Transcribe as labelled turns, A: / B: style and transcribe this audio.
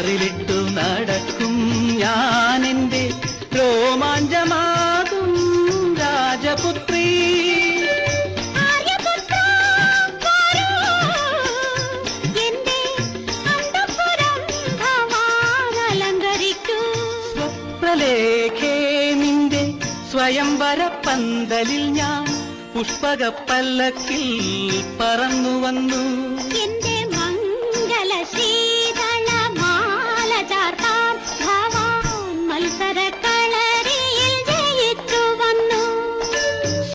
A: കാറിലിട്ടു നടക്കും ഞാൻ ഞാനെന്റെ രോമാഞ്ചമാകും രാജപുത്രി. സ്വയം നിന്റെ പന്തലിൽ ഞാൻ പുഷ്പക പല്ലക്കിൽ പറന്നു വന്നു
B: എന്റെ മംഗളശ്രീ